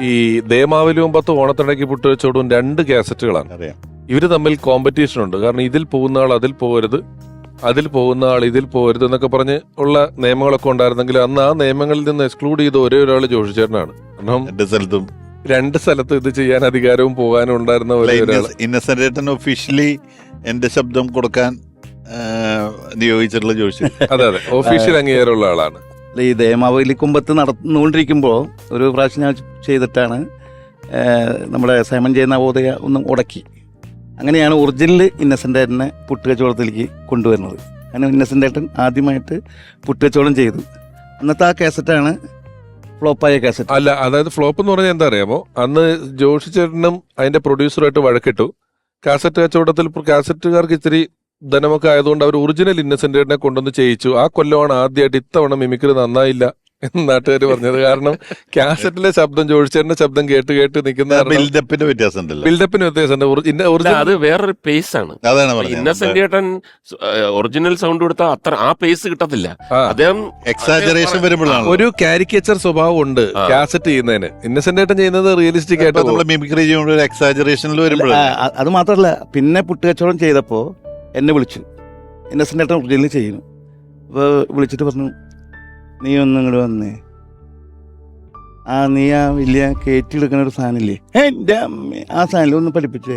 ഈ ദേമാവലി മുമ്പത്ത് പുട്ട് പുട്ടുവെച്ചോടും രണ്ട് കാസറ്റുകളാണ്. അറിയാം ഇവർ തമ്മിൽ കോമ്പറ്റീഷൻ ഉണ്ട്. കാരണം ഇതിൽ പോകുന്ന ആൾ അതിൽ പോകരുത് അതിൽ പോകുന്ന ആൾ ഇതിൽ പോകരുത് എന്നൊക്കെ പറഞ്ഞ് ഉള്ള നിയമങ്ങളൊക്കെ ഉണ്ടായിരുന്നെങ്കിൽ അന്ന് ആ നിയമങ്ങളിൽ നിന്ന് എക്സ്ക്ലൂഡ് ചെയ്ത ഒരേ ഒരാൾ ജോഷിച്ചേട്ടനാണ്. കാരണം എന്റെ സ്ഥലത്തും. രണ്ട് സ്ഥലത്ത് ഇത് ചെയ്യാൻ അധികാരവും പോകാനും ഉണ്ടായിരുന്ന ഒരേ ഒരാൾ ഇന്നസെന്റ് ഏട്ടൻ ഒഫീഷ്യലി എന്റെ ശബ്ദം കൊടുക്കാൻ ആ, നിയോഗിച്ചിട്ടുള്ള ജോഷി. അതെ അതെ. ഓഫീഷ്യൽ അംഗീകാരമുള്ള ആളാണ്. ഈ ദേമാവലി കുമ്പത്ത് നടന്നുകൊണ്ടിരിക്കുമ്പോൾ ഒരു പ്രാവശ്യം ഞാൻ ചെയ്തിട്ടാണ് നമ്മുടെ സൈമൺ ജയ നവോദയ ഒന്നും ഉടക്കി അങ്ങനെയാണ് ഒറിജിനൽ ഇന്നസെന്റ് ഏട്ടനെ പുട്ടുകച്ചവടത്തിലേക്ക് കൊണ്ടുവരുന്നത്. അങ്ങനെ ഇന്നസെന്റ് ഏട്ടൻ ആദ്യമായിട്ട് പുട്ടുകച്ചവടം ചെയ്തു. അന്നത്തെ ആ കാസറ്റാണ് ഫ്ലോപ്പായ കാസറ്റ്. അല്ല അതായത് ഫ്ലോപ്പ് എന്ന് പറഞ്ഞാൽ എന്താ അറിയാമോ അന്ന് ജോഷി ചേട്ടനും അതിന്റെ പ്രൊഡ്യൂസറുമായിട്ട് വഴക്കിട്ടു. കാസറ്റ് കച്ചവടത്തിൽ കാസറ്റുകാർക്ക് ഇത്തിരി ധനമൊക്കെ ആയതുകൊണ്ട് അവർ ഒറിജിനൽ ഇന്നസെന്റിനെ കൊണ്ടുവന്ന് ചെയ്യിച്ചു. ആ കൊല്ലമാണ് ആദ്യമായിട്ട് ഇത്തവണ മിമിക്രി നന്നായില്ല എന്ന് നാട്ടുകാർ പറഞ്ഞത്. കാരണം കാസറ്റിലെ ശബ്ദം ജോഷിച്ചേട്ടന്റെ ശബ്ദം കേട്ട് കേട്ട് നിൽക്കുന്ന ബിൽഡപ്പിന്റെ വ്യത്യാസം ബിൽഡപ്പിന് ഒറിജിനൽ അത് വേറൊരു പേസ് ആണ്. ഇന്നസെന്റിയേട്ടൻ ഇന്നസെന്റ് ഒറിജിനൽ സൗണ്ട് കൊടുത്താൽ അത്ര ആ പേസ് കിട്ടത്തില്ല. അദ്ദേഹം എക്സാജറേഷൻ വരുമ്പോഴാണ് ഒരു കാരിക്കേച്ചർ സ്വഭാവം ഉണ്ട്. കാസറ്റ് ചെയ്യുന്നതിന്. ഇന്നസെന്റ് ഏട്ടൻ ചെയ്യുന്നത് റിയലിസ്റ്റിക് ആയിട്ട് നമ്മൾ മിമിക്രി ചെയ്യുമ്പോൾ ഒരു എക്സാജറേഷനിൽ വരുമ്പോഴാണ് അത് മാത്രമല്ല പിന്നെ പുട്ടുകച്ചവടം ചെയ്തപ്പോൾ എന്നെ വിളിച്ചു. എന്നെ ഏട്ടൻ ജയിലിൽ ചെയ്യുന്നു. അപ്പോൾ വിളിച്ചിട്ട് പറഞ്ഞു നീ ഒന്നും ഇങ്ങോട്ട് വന്നേ. ആ നീ ആ വലിയ കയറ്റിയെടുക്കുന്ന ഒരു സാധനമില്ലേ? എന്റെ അമ്മ ആ സാധനം ഒന്ന് പഠിപ്പിച്ചേ.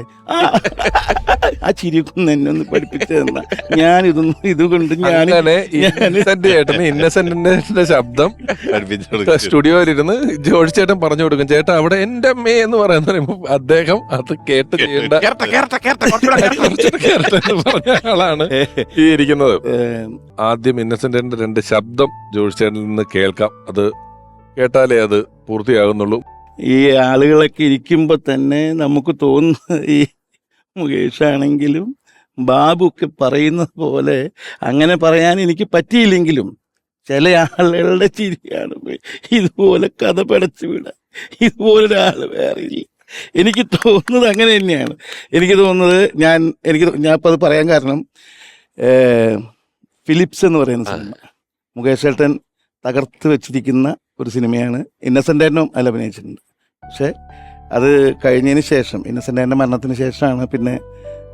ആ ചിരിക്കുന്ന എന്നെ ഒന്ന് പഠിപ്പിച്ചതെന്ന ഞാൻ ഇതൊന്നും ഇത് കൊണ്ട് ഞാൻ ഇന്നസെന്റ് ചേട്ടന് ഇന്നസെന്റിന്റെ ശബ്ദം. സ്റ്റുഡിയോയിലിരുന്ന് ജോർജ് ചേട്ടൻ പറഞ്ഞു കൊടുക്കും. ചേട്ടൻ അവിടെ എന്റെ അമ്മേ എന്ന് പറയുന്ന പറയുമ്പോ അദ്ദേഹം അത് കേട്ട് ചെയ്യേണ്ട പറഞ്ഞ ആളാണ് ഈ ഇരിക്കുന്നത്. ആദ്യം ഇന്നസെന്റിന്റെ രണ്ട് ശബ്ദം ജോർജ് ചേട്ടനിൽ നിന്ന് കേൾക്കാം. അത് കേട്ടാലേ അത് പൂർത്തിയാകുന്നുള്ളൂ. ഈ ആളുകളൊക്കെ ഇരിക്കുമ്പോൾ തന്നെ നമുക്ക് തോന്നുന്ന ഈ മുകേഷ് ആണെങ്കിലും ബാബു ഒക്കെ പറയുന്നത് പോലെ അങ്ങനെ പറയാൻ എനിക്ക് പറ്റിയില്ലെങ്കിലും ചില ആളുകളുടെ ചിരിയാണ് ഇതുപോലെ കഥ പടച്ചു വിടാൻ ഇതുപോലൊരാൾ വേറെ ഇല്ല. എനിക്ക് തോന്നുന്നത് അങ്ങനെ തന്നെയാണ്. എനിക്ക് തോന്നുന്നത് ഞാൻ എനിക്ക് ഞാൻ ഇപ്പോൾ അത് പറയാൻ കാരണം ഫിലിപ്സ് എന്ന് പറയുന്ന സിനിമ. മുകേഷ് ഏട്ടൻ തകർത്ത് വെച്ചിരിക്കുന്ന ഒരു സിനിമയാണ് ഇന്നസെന്റ് ആൻഡും അതിൽ അഭിനയിച്ചിട്ടുണ്ട്. പക്ഷേ അത് കഴിഞ്ഞതിന് ശേഷം ഇന്നസെന്റ് ആൻഡ് മരണത്തിന് ശേഷമാണ് പിന്നെ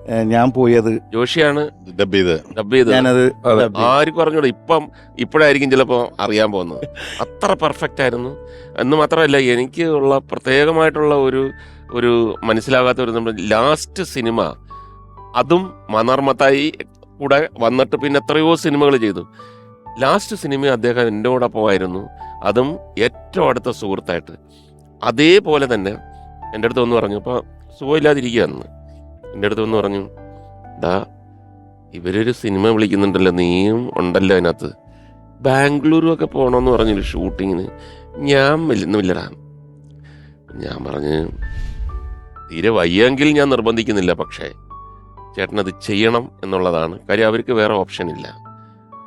ഏഹ്, ഞാൻ പോയി അത് ജോഷിയാണ് ഡബ് ചെയ്ത്. ഡബ് ചെയ്തത്. ഞാനത് അതെ. dub ചെയ്തു. ആർക്കും അറിഞ്ഞൂടാ. ഇപ്പം ഇപ്പോഴായിരിക്കും ചിലപ്പോൾ അറിയാൻ പോകുന്നത്. അത്ര പെർഫെക്റ്റ് ആയിരുന്നു. എന്ന് മാത്രമല്ല എനിക്ക് ഉള്ള പ്രത്യേകമായിട്ടുള്ള ഒരു ഒരു മനസ്സിലാകാത്ത ഒരു നമ്മുടെ ലാസ്റ്റ് സിനിമ അതും മനാർമത്തായി കൂടെ വന്നിട്ട് പിന്നെ എത്രയോ സിനിമകൾ ചെയ്തു. ലാസ്റ്റ് സിനിമ അദ്ദേഹം എന്റെ കൂടൊപ്പമായിരുന്നു അതും ഏറ്റവും അടുത്ത സുഹൃത്തായിട്ട്. അതേപോലെ തന്നെ എന്റെ അടുത്ത് വന്ന് പറഞ്ഞു അപ്പോൾ സുഖമില്ലാതിരിക്കുകയാണെന്ന് എന്റെ അടുത്ത് വന്ന് പറഞ്ഞു ഡാ ഇവരൊരു സിനിമ വിളിക്കുന്നുണ്ടല്ലോ നീയും ഉണ്ടല്ലോ അതിനകത്ത്. ബാംഗ്ലൂരും ഒക്കെ പോകണമെന്ന് പറഞ്ഞൊരു ഷൂട്ടിങ്ങിന്? ഞാൻ വരുന്നില്ലടാ ഞാൻ പറഞ്ഞ് തീരെ വയ്യെങ്കിൽ ഞാൻ നിർബന്ധിക്കുന്നില്ല പക്ഷേ ചേട്ടൻ അത് ചെയ്യണം എന്നുള്ളതാണ്. കാര്യം അവർക്ക് വേറെ ഓപ്ഷൻ ഇല്ല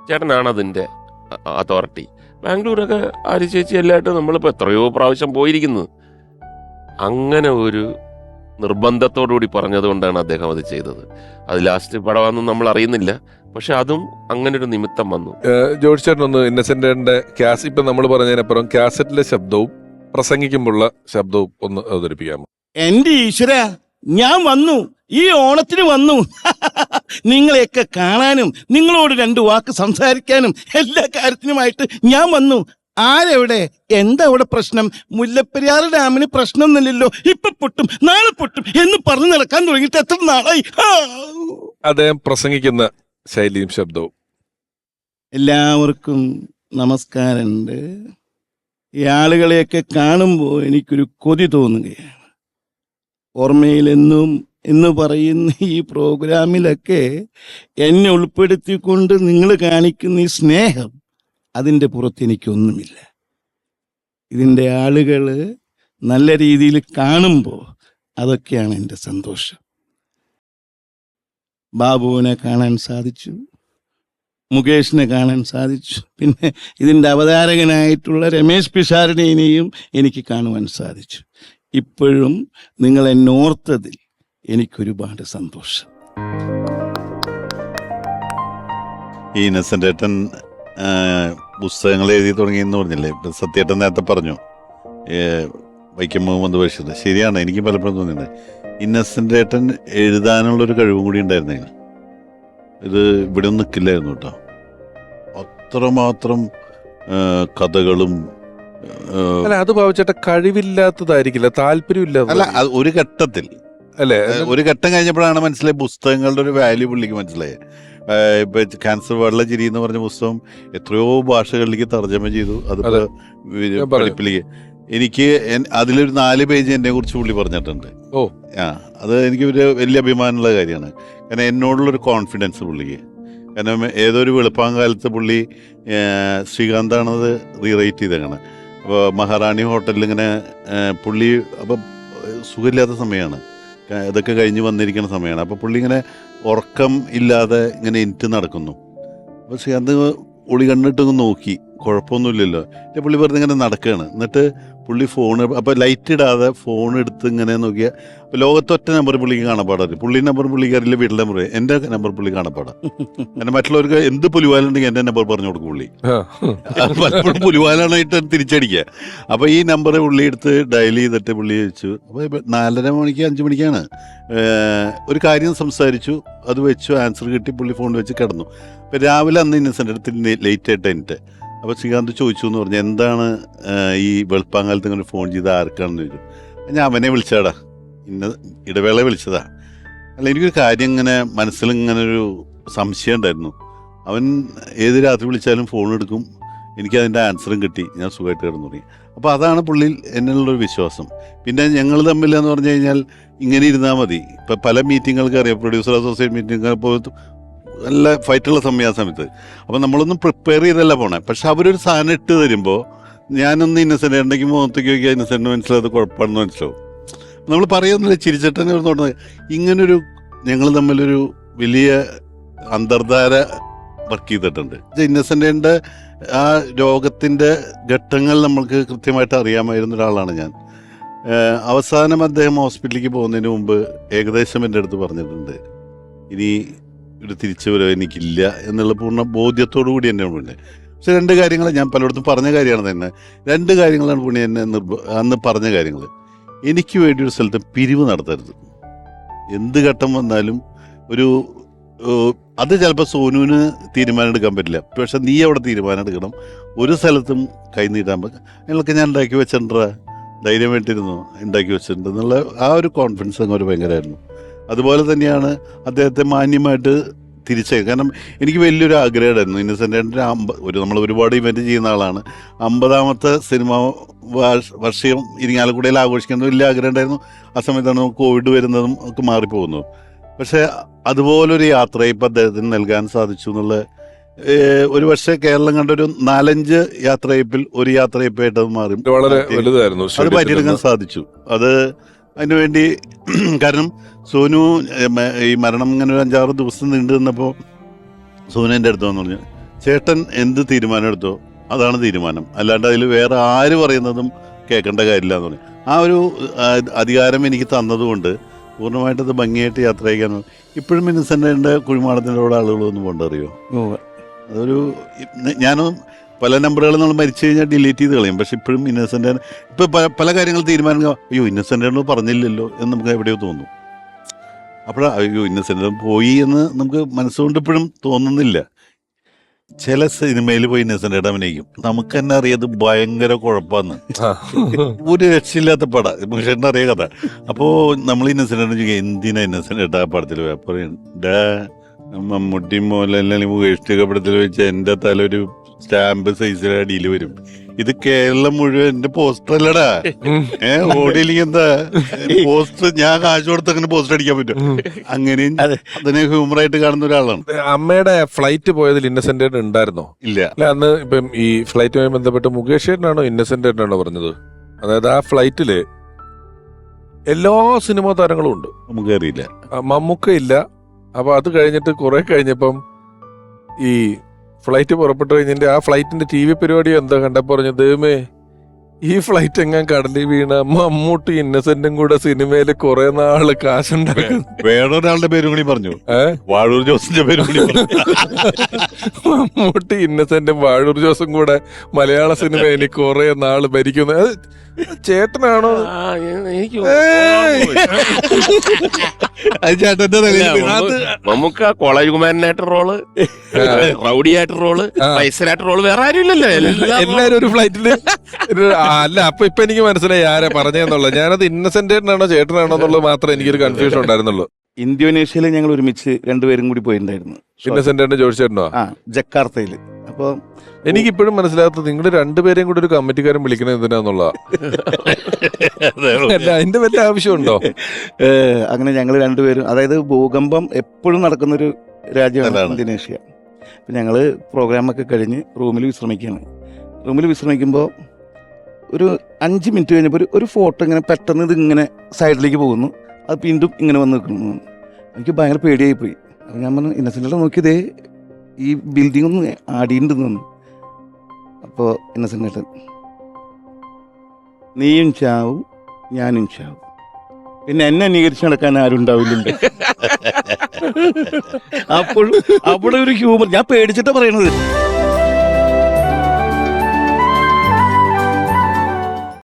ചേട്ടനാണ് അതിന്റെ അതോറിറ്റി. ബാംഗ്ലൂരൊക്കെ ആര് ചേച്ചി എല്ലായിട്ടും നമ്മളിപ്പോൾ എത്രയോ പ്രാവശ്യം പോയിരിക്കുന്നത് അങ്ങനെ ഒരു നിർബന്ധത്തോടുകൂടി പറഞ്ഞതുകൊണ്ടാണ് അദ്ദേഹം അത് ചെയ്തത്. അത് ലാസ്റ്റ് പടമാണെന്ന് നമ്മൾ അറിയുന്നില്ല. പക്ഷെ അതും അങ്ങനെ ഒരു നിമിത്തം വന്നു. ജോർജ് ചേട്ടൻ ഒന്ന് ഇന്നസെന്റിന്റെ ക്യാസ് ഇപ്പൊ നമ്മൾ പറഞ്ഞതിനപ്പുറം കാസറ്റിലെ ശബ്ദവും പ്രസംഗിക്കുമ്പോഴുള്ള ശബ്ദവും ഒന്ന് അവതരിപ്പിക്കാമോ? എന്റെ ഈശ്വര ഞാൻ വന്നു. ഈ ഓണത്തിന് വന്നു. നിങ്ങളെയൊക്കെ കാണാനും നിങ്ങളോട് രണ്ട് വാക്ക് സംസാരിക്കാനും എല്ലാ കാര്യത്തിനുമായിട്ട് ഞാൻ വന്നു. ആരെവിടെ? എന്താ അവിടെ പ്രശ്നം? മുല്ലപ്പെരിയാർ ഡാമിന് പ്രശ്നമൊന്നുമില്ലല്ലോ. ഇപ്പൊ പൊട്ടും നാളെ പൊട്ടും എന്ന് പറഞ്ഞു നടക്കാൻ തുടങ്ങിയിട്ട് എത്ര നാളായി. അദ്ദേഹം പ്രസംഗിക്കുന്ന ശൈലിയും ശബ്ദവും. എല്ലാവർക്കും നമസ്കാരമുണ്ട്. ഈ ആളുകളെയൊക്കെ കാണുമ്പോൾ എനിക്കൊരു കൊതി തോന്നുകയാണ്. ഓർമ്മയിലെന്നും എന്ന് പറയുന്ന ഈ പ്രോഗ്രാമിലൊക്കെ എന്നെ ഉൾപ്പെടുത്തിക്കൊണ്ട് നിങ്ങൾ കാണിക്കുന്ന ഈ സ്നേഹം അതിന്റെ പുറത്ത് എനിക്കൊന്നുമില്ല. ഇതിന്റെ ആളുകൾ നല്ല രീതിയിൽ കാണുമ്പോൾ അതൊക്കെയാണ് എന്റെ സന്തോഷം. ബാബുവിനെ കാണാൻ സാധിച്ചു മുകേഷിനെ കാണാൻ സാധിച്ചു പിന്നെ ഇതിന്റെ അവതാരകനായിട്ടുള്ള രമേശ് പിഷാരണേനെയും എനിക്ക് കാണുവാൻ സാധിച്ചു. ഇപ്പോഴും നിങ്ങൾ എന്നോർത്തതിൽ എനിക്കൊരുപാട് സന്തോഷം. ഈ ഇന്നസെന്റ് ഏട്ടൻ പുസ്തകങ്ങൾ എഴുതി തുടങ്ങിയെന്ന് പറഞ്ഞില്ലേ? ഇപ്പം സത്യേട്ടൻ നേരത്തെ പറഞ്ഞു വൈക്കം മുഹമ്മദ് ബഷീർ. ശരിയാണ് എനിക്ക് പലപ്പോഴും തോന്നിയിട്ടുണ്ട്. ഇന്നസെന്റ് ഏട്ടൻ എഴുതാനുള്ളൊരു കഴിവും കൂടി ഉണ്ടായിരുന്നേ ഇത് ഇവിടെ നിൽക്കില്ലായിരുന്നു കേട്ടോ. അത്രമാത്രം കഥകളും അല്ല അത് ഭാവിച്ചേട്ട കഴിവില്ലാത്തതായിരിക്കില്ല അല്ല താല്പര്യമില്ലാത്ത അത് ഒരു ഘട്ടത്തിൽ. അല്ലേ? ഒരു ഘട്ടം കഴിഞ്ഞപ്പോഴാണ് മനസ്സിലായി പുസ്തകങ്ങളുടെ ഒരു വാല്യൂ പുള്ളിക്ക് മനസ്സിലായത്. ഇപ്പൊ ക്യാൻസർ വെള്ള ചിരി എന്ന് പറഞ്ഞ പുസ്തകം എത്രയോ ഭാഷകളിലേക്ക് തർജമ ചെയ്തു. അത്. പഠിപ്പിലേക്ക് എനിക്ക് അതിലൊരു നാല് പേജ് എന്നെ കുറിച്ച് പുള്ളി പറഞ്ഞിട്ടുണ്ട്. ഓ. ആ അത് എനിക്ക് ഒരു വലിയ അഭിമാനമുള്ള കാര്യമാണ്. കാരണം എന്നോടുള്ള ഒരു കോൺഫിഡൻസ് പുള്ളിക്ക്. കാരണം ഏതൊരു വെളുപ്പാങ്കാലത്ത് പുള്ളി ശ്രീകാന്താണത് റീറൈറ്റ് ചെയ്തേക്കാണ്. മഹാറാണി ഹോട്ടലിൽ ഇങ്ങനെ പുള്ളി അപ്പം സുഖമില്ലാത്ത സമയമാണ് ഇതൊക്കെ കഴിഞ്ഞ് വന്നിരിക്കുന്ന സമയമാണ് അപ്പോൾ പുള്ളി ഇങ്ങനെ ഉറക്കം ഇല്ലാതെ ഇങ്ങനെ എനിക്ക് നടക്കുന്നു. പക്ഷേ അന്ന് ഒളി കണ്ണിട്ട് നോക്കി. കുഴപ്പമൊന്നുമില്ലല്ലോ. എന്റെ പുള്ളി വെറുതെ ഇങ്ങനെ നടക്കുകയാണ് എന്നിട്ട് പുള്ളി ഫോൺ അപ്പോൾ ലൈറ്റ് ഇടാതെ ഫോൺ എടുത്ത് ഇങ്ങനെ നോക്കിയാൽ അപ്പോൾ ലോകത്തൊറ്റ നമ്പർ പുള്ളിക്ക് കാണപ്പാടാറ് പുള്ളി നമ്പർ പുള്ളിക്ക് അറിയില്ല വീട്ടിലെ നമ്പർ എന്റെ നമ്പർ പുള്ളി കാണപ്പാടാ കാരണം മറ്റുള്ളവർക്ക് എന്ത് പുലിവാലുണ്ടെങ്കിൽ എന്റെ നമ്പർ പറഞ്ഞു കൊടുക്കും പുള്ളി. പലപ്പോഴും പുലിവാലാണായിട്ട് തിരിച്ചടിക്കുക. അപ്പോൾ ഈ നമ്പർ പുള്ളി എടുത്ത് ഡയൽ ചെയ്തിട്ട് പുള്ളി വെച്ചു അപ്പോൾ നാലര മണിക്ക് അഞ്ച് മണിക്കാണ്. ഒരു കാര്യം സംസാരിച്ചു അത് വെച്ചു ആൻസർ കിട്ടി പുള്ളി ഫോൺ വെച്ച് കിടന്നു. അപ്പോൾ രാവിലെ അന്ന് ഇന്നസെന്റ് അടുത്ത് ലേറ്റ് ആയിട്ട് എന്നിട്ട് അപ്പൊ ശ്രീകാന്ത് ചോദിച്ചു എന്ന് പറഞ്ഞു എന്താണ് ഈ വെളുപ്പാങ്കാലത്ത് ഇങ്ങനെ ഫോൺ ചെയ്ത് ആർക്കാണെന്ന് ചോദിച്ചു? ഞാൻ അവനെ വിളിച്ചാടാ ഇന്ന ഇടവേള വിളിച്ചതാ. അല്ല എനിക്കൊരു കാര്യം ഇങ്ങനെ മനസ്സിൽ ഇങ്ങനെ ഒരു സംശയം ഉണ്ടായിരുന്നു. അവൻ ഏത് രാത്രി വിളിച്ചാലും ഫോൺ എടുക്കും എനിക്ക് അതിന്റെ ആൻസറും കിട്ടി ഞാൻ സുഖമായിട്ട് കിടന്നു തുടങ്ങി. അപ്പോൾ അതാണ് പുള്ളിയിൽ എന്നുള്ളൊരു വിശ്വാസം. പിന്നെ ഞങ്ങൾ തമ്മിൽ എന്ന് പറഞ്ഞു കഴിഞ്ഞാൽ ഇങ്ങനെ ഇരുന്നാൽ മതി. ഇപ്പം പല മീറ്റിങ്ങുകൾക്ക് അറിയാം പ്രൊഡ്യൂസർ അസോസിയേറ്റ് മീറ്റിംഗ് ഇപ്പോൾ നല്ല ഫൈറ്റുള്ള സമയം ആ സമയത്ത്. അപ്പം നമ്മളൊന്നും പ്രിപ്പയർ ചെയ്തല്ല പോണേ. പക്ഷെ അവരൊരു സാധനം ഇട്ട് തരുമ്പോൾ ഞാനൊന്ന് ഇന്നസെന്റ് ഉണ്ടെങ്കിൽ മുഖത്തേക്ക് നോക്കിയാൽ ഇന്നസെന്റ് മനസ്സിലായത് കുഴപ്പമാണെന്ന് മനസ്സിലാവും. നമ്മൾ പറയുന്നില്ല ചിരിച്ചിട്ട് തന്നെ തോന്നുന്നത്. ഇങ്ങനൊരു ഞങ്ങൾ തമ്മിലൊരു വലിയ അന്തർധാര വർക്ക് ചെയ്തിട്ടുണ്ട്. ഇന്നസെന്റിന്റെ ആ രോഗത്തിന്റെ ഘട്ടങ്ങൾ നമ്മൾക്ക് കൃത്യമായിട്ട് അറിയാമായിരുന്ന ഒരാളാണ് ഞാൻ. അവസാനം അദ്ദേഹം ഹോസ്പിറ്റലിലേക്ക് പോകുന്നതിന് മുമ്പ് ഏകദേശം എന്റെ അടുത്ത് പറഞ്ഞിട്ടുണ്ട്. ഇനി ഒരു തിരിച്ചു വരവ് എനിക്കില്ല എന്നുള്ള പൂർണ ബോധ്യത്തോടു കൂടി എന്നെ പുണ്യ പക്ഷെ രണ്ട് കാര്യങ്ങൾ ഞാൻ പലയിടത്തും പറഞ്ഞ കാര്യമാണ് തന്നെ. രണ്ട് കാര്യങ്ങളാണ് പുണ്യ എന്നെ അന്ന് പറഞ്ഞ കാര്യങ്ങൾ എനിക്ക് വേണ്ടി ഒരു സ്ഥലത്ത് പിരിവ് നടത്തരുത്. എന്ത് ഘട്ടം വന്നാലും ഒരു അത് ചിലപ്പോൾ സോനുവിന് തീരുമാനം എടുക്കാൻ പറ്റില്ല. പക്ഷെ നീ അവിടെ തീരുമാനം എടുക്കണം. ഒരു സ്ഥലത്തും കൈ നീട്ടാൻ അതിനൊക്കെ ഞാൻ ഉണ്ടാക്കി വെച്ചിട്ടുണ്ടാ? ധൈര്യമായിട്ടിരുന്നു ഉണ്ടാക്കി വെച്ചിട്ടുണ്ട് എന്നുള്ള ആ ഒരു കോൺഫിഡൻസ് അങ്ങ് ഒരു ഭയങ്കരമായിരുന്നു. അതുപോലെ തന്നെയാണ് അദ്ദേഹത്തെ മാന്യമായിട്ട് തിരിച്ചയ കാരണം എനിക്ക് വലിയൊരു ആഗ്രഹമായിരുന്നു. ഇന്നസെന്റ് അമ്പ ഒരു നമ്മൾ ഒരുപാട് ഇവന്റ് ചെയ്യുന്ന ആളാണ്. അമ്പതാമത്തെ സിനിമ വാർഷ- വർഷം ഇരിങ്ങാലക്കുടയിൽ ആഘോഷിക്കുന്നത് വലിയ ആഗ്രഹം ഉണ്ടായിരുന്നു. ആ സമയത്താണ് കോവിഡ് വരുന്നതും ഒക്കെ മാറിപ്പോകുന്നു പക്ഷേ അതുപോലൊരു യാത്ര ഇപ്പം അദ്ദേഹത്തിന് നൽകാൻ സാധിച്ചു എന്നുള്ള ഒരു പക്ഷേ കേരളം കണ്ട ഒരു നാലഞ്ച് യാത്രയപ്പിൽ ഒരു യാത്രയപ്പായിട്ട് അത് മാറി. വളരെ വലുതായിരുന്നു അത് പറ്റിയെടുക്കാൻ സാധിച്ചു. അത് അതിനുവേണ്ടി കാരണം സോനു ഈ മരണം ഇങ്ങനെ ഒരു അഞ്ചാറ് ദിവസം നീണ്ടു നിന്നപ്പോൾ സോനു എന്റെ അടുത്ത് വന്നു പറഞ്ഞു ചേട്ടൻ എന്ത് തീരുമാനം എടുത്തോ അതാണ് തീരുമാനം. അല്ലാണ്ട് അതിൽ വേറെ ആര് പറയുന്നതും കേൾക്കേണ്ട കാര്യമില്ല എന്ന് പറഞ്ഞു. ആ ഒരു അധികാരം എനിക്ക് തന്നതുകൊണ്ട് പൂർണമായിട്ട് അത് ഭംഗിയായിട്ട് യാത്ര ചെയ്യാൻ ഇപ്പോഴും ഇന്നസെന്റ് കുഴിമാടത്തിന്റെ കൂടെ ആളുകളൊന്നും കൊണ്ടറിയോ. അതൊരു ഞാനും പല നമ്പറുകൾ നമ്മൾ മരിച്ചു കഴിഞ്ഞാൽ ഡിലീറ്റ് ചെയ്ത് കളയും. പക്ഷെ ഇപ്പോഴും ഇന്നസെന്റ് ഇപ്പൊ പല പല കാര്യങ്ങൾ തീരുമാനം അയ്യോ ഇന്നസെന്റ് പറഞ്ഞില്ലല്ലോ എന്ന് നമുക്ക് എവിടെയോ തോന്നും. അപ്പോഴാ അയ്യോ ഇന്നസെന്റ് പോയി എന്ന് നമുക്ക് മനസ്സുകൊണ്ട് ഇപ്പോഴും തോന്നുന്നില്ല. ചില സിനിമയിൽ പോയി ഇന്നസെന്റ് അഭിനയിക്കും. നമുക്ക് തന്നെ അറിയാത് ഭയങ്കര കുഴപ്പമാണ്. ഒരു രക്ഷയില്ലാത്ത പട. മനുഷ്യന്റെ അറിയ കഥ. അപ്പോൾ നമ്മൾ ചോദിക്കുക എന്തിനാ ഇന്നസെന്റ് ആ പടത്തിൽ പോയാൽ "ഡാ, മമ്മൂട്ടി മോഹൻലാലിനെ മുകേഷ് പടത്തിൽ വെച്ച് എന്റെ തല ഒരു സ്റ്റാമ്പ് സൈസിൽ അടിയിൽ വരും. ഇത് കേരളം മുഴുവൻ എന്റെ പോസ്റ്റർ അല്ലടാ. ഏഹ് ഏ ഓടിയില്ലെങ്കിൽ എന്താ? പോസ്റ്റർ ഞാൻ കാശ് കൊടുത്ത് അങ്ങനെ പോസ്റ്റർ അടിക്കാൻ പറ്റും അങ്ങനെയും അതിനെ ഹ്യൂമറായിട്ട് കാണുന്ന ഒരാളാണ്. അമ്മയുടെ ഫ്ലൈറ്റ് പോയതിൽ ഇന്നസെന്റ് ഉണ്ടായിരുന്നോ? ഇല്ല. അല്ല അന്ന് ഇപ്പം ഈ ഫ്ലൈറ്റുമായി ബന്ധപ്പെട്ട് മുകേഷ് ചേട്ടനാണോ ഇന്നസെന്റ് ആണോ പറഞ്ഞത്? അതായത് ആ ഫ്ലൈറ്റിൽ എല്ലാ സിനിമാ താരങ്ങളും ഉണ്ട്. നമുക്കറിയില്ല. മമ്മൂക്ക ഇല്ല അപ്പൊ അത് കഴിഞ്ഞിട്ട് കുറേ കഴിഞ്ഞപ്പം ഈ ഫ്ലൈറ്റ് പുറപ്പെട്ടു കഴിഞ്ഞിട്ട് ആ ഫ്ലൈറ്റിന്റെ ടി വി പരിപാടി എന്താ കണ്ടപ്പോ പറഞ്ഞു ദൈവമേ ഈ ഫ്ലൈറ്റ് എങ്ങാൻ കടലിൽ വീണ മമ്മൂട്ടി ഇന്നസെന്റും കൂടെ സിനിമയിൽ കുറെ നാൾ കാശുണ്ടാക്കും വേറൊരാളുടെ പേരും കൂടി പറഞ്ഞു? വാഴൂർ ജോസിന്റെ പേരും കൂടി മമ്മൂട്ടി ഇന്നസെന്റും വാഴൂർ ജോസും കൂടെ മലയാള സിനിമ എനിക്ക് കുറെ നാൾ ഭരിക്കുന്നു. അത് ചേട്ടനാണോ? ആ, എ- എനിക്ക് ഏയ്. അത് ചേട്ടന്റെ നിലയിൽ വീണു. മമ്മൂ- മമ്മൂക്ക കോളേജ് കുമാരനായിട്ട് റോൾ റൗഡിയായിട്ട് റോൾ പൈസനായിട്ട് റോൾ വേറെ ആരും ഇല്ലല്ലോ എല്ലാം എല്ലാരും ഒരു ഫ്ലൈറ്റിൽ ഒരു- ആ, അല്ല അപ്പൊ ഇപ്പൊ എനിക്ക് മനസ്സിലായി ആരാ പറഞ്ഞെന്നുള്ളത് ഞാനത് ഇന്നസെന്റ് ആണോ ചേട്ടനാണോ എന്നുള്ളത് മാത്രമേ എനിക്കൊരു കൺഫ്യൂഷൻ ഉണ്ടായിരുന്നുള്ളൂ. ഇന്തോനേഷ്യയിൽ ഞങ്ങൾ ഒരുമിച്ച് രണ്ടുപേരും കൂടി പോയിട്ടുണ്ടായിരുന്നു ഇന്നസെന്റ് ചേട്ടൻ ജക്കാർത്തയിൽ ആ ജക്കാർത്തയിൽ അപ്പോൾ എനിക്ക് ഇപ്പോഴും മനസ്സിലാകാത്തത് നിങ്ങൾ രണ്ടുപേരെയും കൂടി ഒരു കമ്മിറ്റിക്കാരൻ വിളിക്കുന്നത് എന്തിനാന്നുള്ള അതെ. അതിന്റെ വല്ല ആവശ്യമുണ്ടോ? അങ്ങനെ ഞങ്ങൾ രണ്ടുപേരും അതായത് ഭൂകമ്പം എപ്പോഴും നടക്കുന്നൊരു രാജ്യമാണ് ഇന്തോനേഷ്യ. അപ്പം ഞങ്ങൾ പ്രോഗ്രാമൊക്കെ കഴിഞ്ഞ് റൂമിൽ വിശ്രമിക്കുകയാണ്. റൂമിൽ വിശ്രമിക്കുമ്പോൾ ഒരു അഞ്ച് മിനിറ്റ് കഴിഞ്ഞപ്പോൾ ഒരു ഒരു ഫോട്ടോ ഇങ്ങനെ പെട്ടെന്ന് ഇത് ഇങ്ങനെ സൈഡിലേക്ക് പോകുന്നു. അത് വീണ്ടും ഇങ്ങനെ വന്ന് നിൽക്കുന്നു. എനിക്ക് ഭയങ്കര പേടിയായി പോയി അപ്പം ഞാൻ പറഞ്ഞു ഇന്നസെന്റെ നോക്കിയതേ ഈ ബിൽഡിംഗ് ഒന്ന് ആടിയിട്ട് നിന്ന് അപ്പോൾ ഇന്നസെന്റ് നീയും ചാവും ഞാനും ചാവും. പിന്നെ എന്നെ അനുകരിച്ച് നടക്കാൻ ആരും ഉണ്ടാവില്ലല്ലോ അപ്പോൾ അവിടെ ഒരു ഹ്യൂമർ ഞാൻ പേടിച്ചിട്ടാണ് പറയണത്.